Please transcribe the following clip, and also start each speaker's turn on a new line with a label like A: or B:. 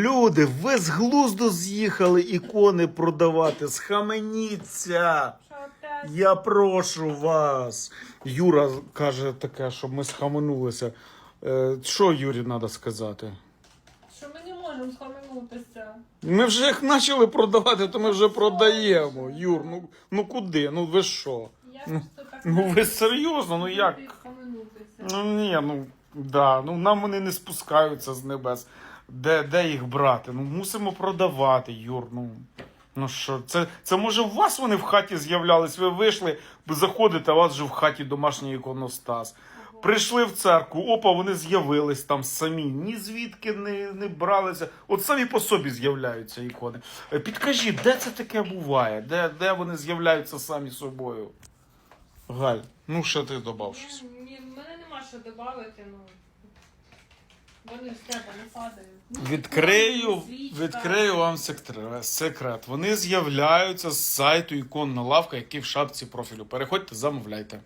A: Люди, ви з глузду з'їхали ікони продавати. Схаменіться. Я прошу вас. Юра каже таке, щоб ми схаменулися. Е, що Юрі треба сказати?
B: Що ми не можемо схаменутися.
A: Ми вже як почали продавати, то ми вже продаємо. Юр, ну, ну куди? Ну ви що?
B: Я
A: Ну,
B: просто так
A: Ну ви серйозно? Ну як? Ну ні, ну да, ну нам вони не спускаються з небес. Де, де їх брати? Ну мусимо продавати, Юр. Ну, ну що, це, це може у вас вони в хаті з'являлись? Ви вийшли, ви заходите, а у вас вже в хаті домашній іконостас. Прийшли в церкву, опа, вони з'явились там самі. Ні звідки не, не бралися. От самі по собі з'являються ікони. Е, Підкажіть, де це таке буває? Де, де вони з'являються самі собою? Галь, ну що ти додав щось?
B: Ні, ні, мене нема що додати, ну. Вони з тебе не падають. Ну,
A: Відкрию, відкрию вам секре- секрет. Вони з'являються з сайту іконна лавка, який в шапці профілю. Переходьте, замовляйте.